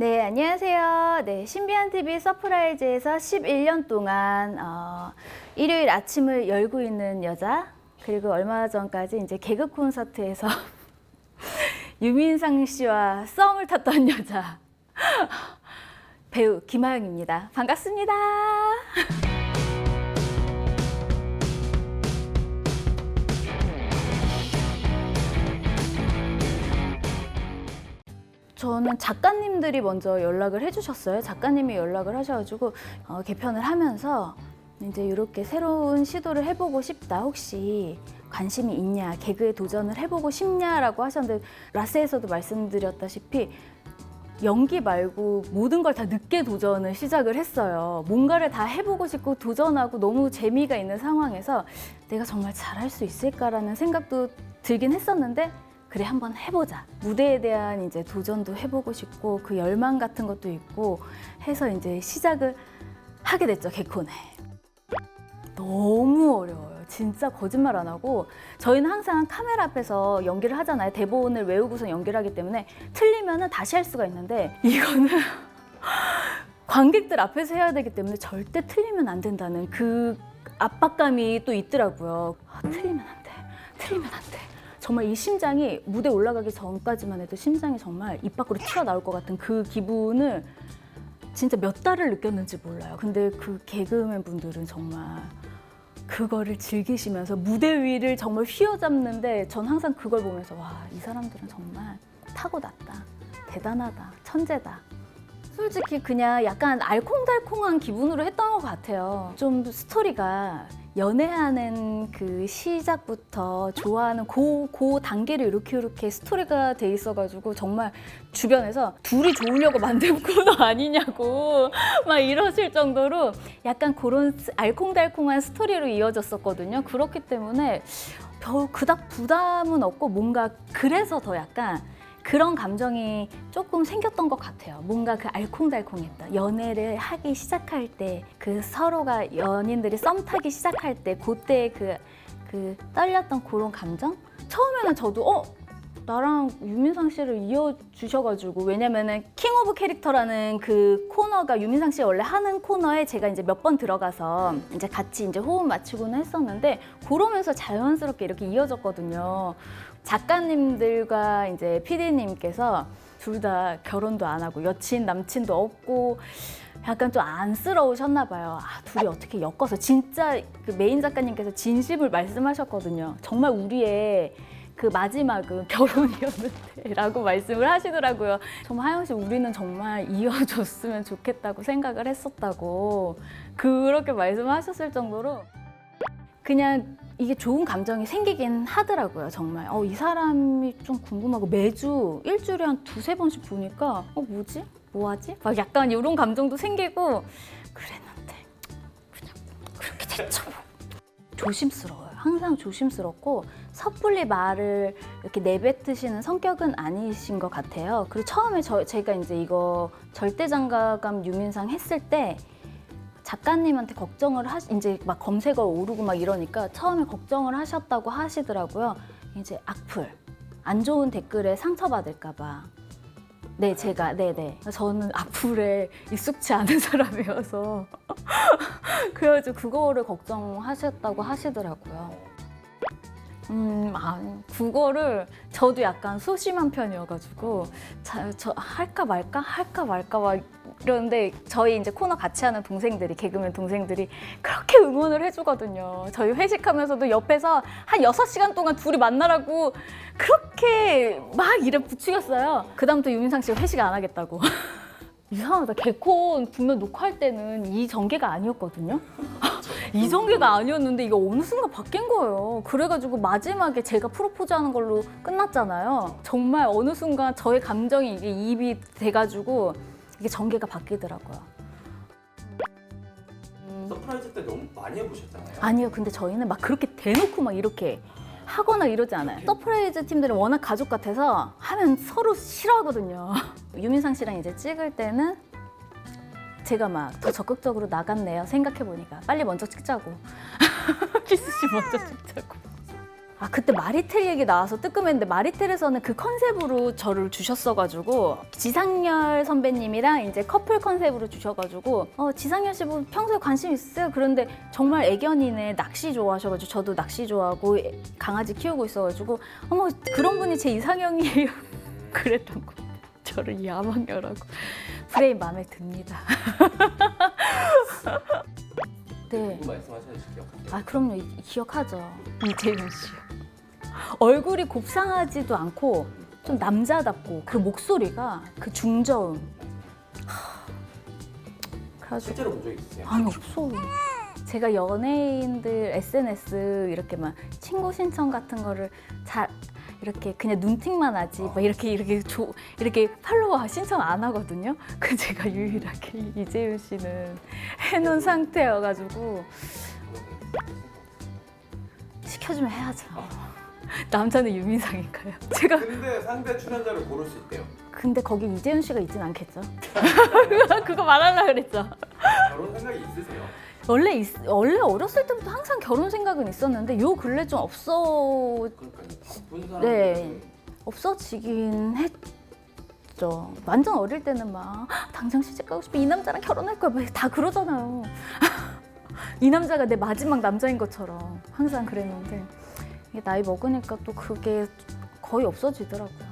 네, 안녕하세요. 네, 신비한 TV 서프라이즈에서 11년 동안 어, 일요일 아침을 열고 있는 여자 그리고 얼마 전까지 이제 개그 콘서트에서 유민상 씨와 썸을 탔던 여자 배우 김하영입니다. 반갑습니다. 저는 작가님들이 먼저 연락을 해주셨어요. 작가님이 연락을 하셔가지고 어, 개편을 하면서 이제 이렇게 새로운 시도를 해보고 싶다. 혹시 관심이 있냐, 개그에 도전을 해보고 싶냐라고 하셨는데 라스에서도 말씀드렸다시피 연기 말고 모든 걸 다 늦게 도전을 시작을 했어요. 뭔가를 다 해보고 싶고 도전하고 너무 재미가 있는 상황에서 내가 정말 잘할 수 있을까라는 생각도 들긴 했었는데 그래 한번 해보자. 무대에 대한 이제 도전도 해보고 싶고 그 열망 같은 것도 있고 해서 이제 시작을 하게 됐죠 개콘에. 너무 어려워요. 진짜 거짓말 안 하고 저희는 항상 카메라 앞에서 연기를 하잖아요. 대본을 외우고서 연기를 하기 때문에 틀리면은 다시 할 수가 있는데 이거는 관객들 앞에서 해야 되기 때문에 절대 틀리면 안 된다는 그 압박감이 또 있더라고요. 아, 틀리면 안 돼. 틀리면 안 돼. 정말 이 심장이 무대 올라가기 전까지만 해도 심장이 정말 입 밖으로 튀어나올 것 같은 그 기분을 진짜 몇 달을 느꼈는지 몰라요. 근데 그 개그맨 분들은 정말 그거를 즐기시면서 무대 위를 정말 휘어잡는데 전 항상 그걸 보면서 와, 이 사람들은 정말 타고났다. 대단하다. 천재다. 솔직히 그냥 약간 알콩달콩한 기분으로 했던 것 같아요. 좀 스토리가 연애하는 그 시작부터 좋아하는 그, 그 단계를 이렇게 이렇게 스토리가 돼 있어가지고 정말 주변에서 둘이 좋으려고 만든 코너 아니냐고 막 이러실 정도로 약간 그런 스- 알콩달콩한 스토리로 이어졌었거든요. 그렇기 때문에 별 그닥 부담은 없고 뭔가 그래서 더 약간 그런 감정이 조금 생겼던 것 같아요. 뭔가 그 알콩달콩했다. 연애를 하기 시작할 때, 그 서로가 연인들이 썸 타기 시작할 때, 그때 그, 그 떨렸던 그런 감정? 처음에는 저도, 어? 나랑 유민상 씨를 이어주셔가지고 왜냐면은 킹 오브 캐릭터라는 그 코너가 유민상 씨 원래 하는 코너에 제가 이제 몇 번 들어가서 이제 같이 이제 호흡 맞추고는 했었는데 그러면서 자연스럽게 이렇게 이어졌거든요. 작가님들과 이제 PD님께서 둘 다 결혼도 안 하고 여친 남친도 없고 약간 좀 안쓰러우셨나 봐요. 아, 둘이 어떻게 엮어서 진짜 그 메인 작가님께서 진심을 말씀하셨거든요. 정말 우리의 그 마지막은 결혼이었는데 라고 말씀을 하시더라고요. 정말 하영 씨 우리는 정말 이어줬으면 좋겠다고 생각을 했었다고 그렇게 말씀하셨을 정도로 그냥 이게 좋은 감정이 생기긴 하더라고요, 정말. 어, 이 사람이 좀 궁금하고 매주 일주일에 한 두세 번씩 보니까 어, 뭐지? 뭐 하지? 막 약간 이런 감정도 생기고 그랬는데 그냥 그렇게 됐죠. 뭐. 조심스러워요. 항상 조심스럽고 섣불리 말을 이렇게 내뱉으시는 성격은 아니신 것 같아요. 그리고 처음에 저, 제가 이제 이거 절대장가감 유민상 했을 때 작가님한테 걱정을 하시 이제 막 검색어 오르고 막 이러니까 처음에 걱정을 하셨다고 하시더라고요. 이제 악플 안 좋은 댓글에 상처받을까봐. 네, 제가 네네. 저는 악플에 익숙치 않은 사람이어서 그래가지고 그거를 걱정하셨다고 하시더라고요. 음, 아, 그거를 저도 약간 소심한 편이어가지고 자, 저 할까 말까 할까 말까 막 이러는데 저희 이제 코너 같이 하는 동생들이 개그맨 동생들이 그렇게 응원을 해주거든요. 저희 회식하면서도 옆에서 한 여섯 시간 동안 둘이 만나라고 그렇게 막 이래 부추겼어요. 그다음부터 유민상 씨가 회식 안 하겠다고. 이상하다. 개콘 분명 녹화할 때는 이 전개가 아니었거든요. 이 전개가 아니었는데 이게 어느 순간 바뀐 거예요. 그래가지고 마지막에 제가 프로포즈하는 걸로 끝났잖아요. 정말 어느 순간 저의 감정이 이게 입이 돼가지고 이게 전개가 바뀌더라고요. 서프라이즈 때 너무 많이 해보셨잖아요. 아니요, 근데 저희는 막 그렇게 대놓고 막 이렇게 하거나 이러지 않아요. 서프라이즈 팀들은 워낙 가족 같아서 하면 서로 싫어하거든요. 유민상 씨랑 이제 찍을 때는 제가 막 더 적극적으로 나갔네요. 생각해 보니까 빨리 먼저 찍자고 키스 씨 먼저 찍자고. 아 그때 마리텔 얘기 나와서 뜨끔했는데 마리텔에서는 그 컨셉으로 저를 주셨어가지고 지상렬 선배님이랑 이제 커플 컨셉으로 주셔가지고 어 지상렬 씨 뭐 평소에 관심 있으세요? 그런데 정말 애견이네 낚시 좋아하셔가지고 저도 낚시 좋아하고 애- 강아지 키우고 있어가지고 어머 그런 분이 제 이상형이에요 그랬던 거 저를 야망녀라고. 프레임 마음에 듭니다. 네. 말씀하셨는지 기억하세요? 아 그럼요. 이- 기억하죠. 이재윤 씨. 얼굴이 곱상하지도 않고 좀 남자답고 그 목소리가 그 중저음. 하, 그래가지고 실제로 본 적 있으세요? 아니 없어 제가 연예인들 SNS 이렇게 막 친구 신청 같은 거를 잘 이렇게 그냥 눈팅만 하지 막 이렇게 이렇게 조, 이렇게 팔로워 신청 안 하거든요. 그 제가 유일하게 이재윤 씨는 해놓은 상태여가지고 시켜주면 해야죠. 남자는 유민상인가요? 제가 근데 상대 출연자를 고를 수 있대요. 근데 거기 이재윤 씨가 있진 않겠죠? 그거 말하려 그랬죠. 결혼 생각이 있으세요? 원래 있, 원래 어렸을 때부터 항상 결혼 생각은 있었는데 요 근래 좀 없어 그러니까. 네. 없어지긴 했죠. 완전 어릴 때는 막 "헉, 당장 시집 가고 싶어 이 남자랑 결혼할 거야 막다 그러잖아요. 이 남자가 내 마지막 남자인 것처럼 항상 그랬는데 이게 나이 먹으니까 또 그게 거의 없어지더라고요.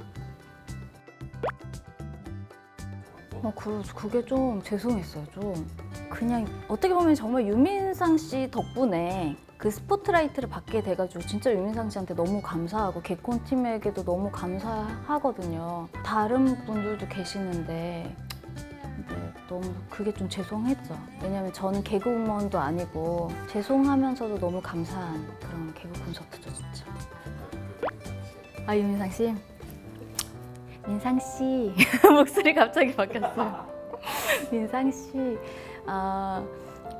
어, 그, 그게 좀 죄송했어요, 좀. 그냥 어떻게 보면 정말 유민상 씨 덕분에 그 스포트라이트를 받게 돼가지고 진짜 유민상 씨한테 너무 감사하고 개콘 팀에게도 너무 감사하거든요. 다른 분들도 계시는데 근데 너무 그게 좀 죄송했죠. 왜냐면 저는 개그우먼도 아니고 죄송하면서도 너무 감사한 그런 개그 콘서트죠, 진짜. 아 유민상 씨, 민상 씨 목소리 갑자기 바뀌었어요. 민상 씨, 아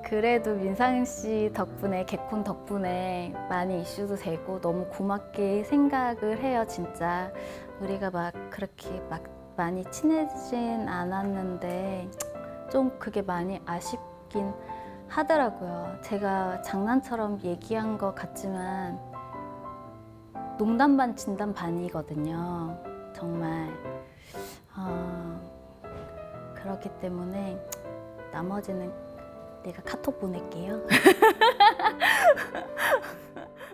그래도 민상 씨 덕분에 개콘 덕분에 많이 이슈도 되고 너무 고맙게 생각을 해요, 진짜. 우리가 막 그렇게 막 많이 친해지진 않았는데 좀 그게 많이 아쉽긴 하더라고요. 제가 장난처럼 얘기한 것 같지만 농담 반 진담 반이거든요. 정말 어, 그렇기 때문에 나머지는 내가 카톡 보낼게요.